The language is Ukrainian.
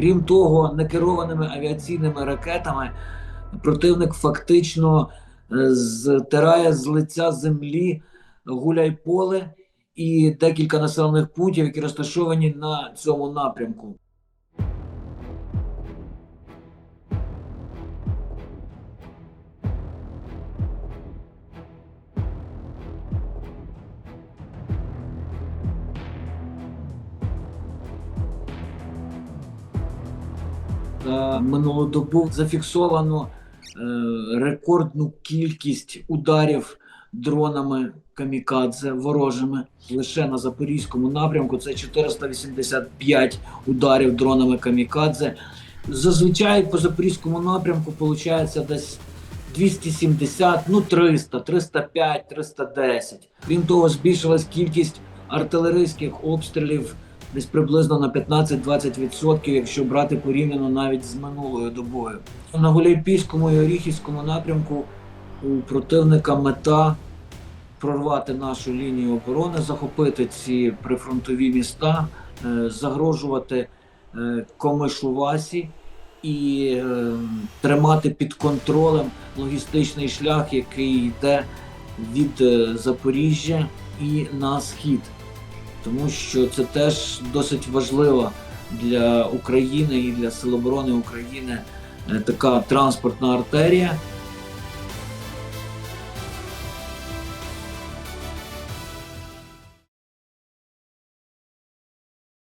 Крім того, некерованими авіаційними ракетами противник фактично е, з лиця землі гуляйполе і декілька населених пунктів, які розташовані на цьому напрямку. Минулу добу зафіксовано е, рекордну кількість ударів дронами камікадзе ворожими. Лише на запорізькому напрямку це 485 ударів дронами камікадзе. Зазвичай по запорізькому напрямку виходить десь 270, ну 300, 305, 310. Крім того, збільшилась кількість артилерійських обстрілів десь приблизно на 15-20%, якщо брати порівняно навіть з минулою добою. На Гуляйпільському і Оріхівському напрямку у противника мета прорвати нашу лінію оборони, захопити ці прифронтові міста, е, загрожувати е, Комишлувасі і е, тримати під контролем логістичний шлях, який йде від Запоріжжя і на схід тому що це теж досить важлива для України і для Сил оборони України е, така транспортна артерія.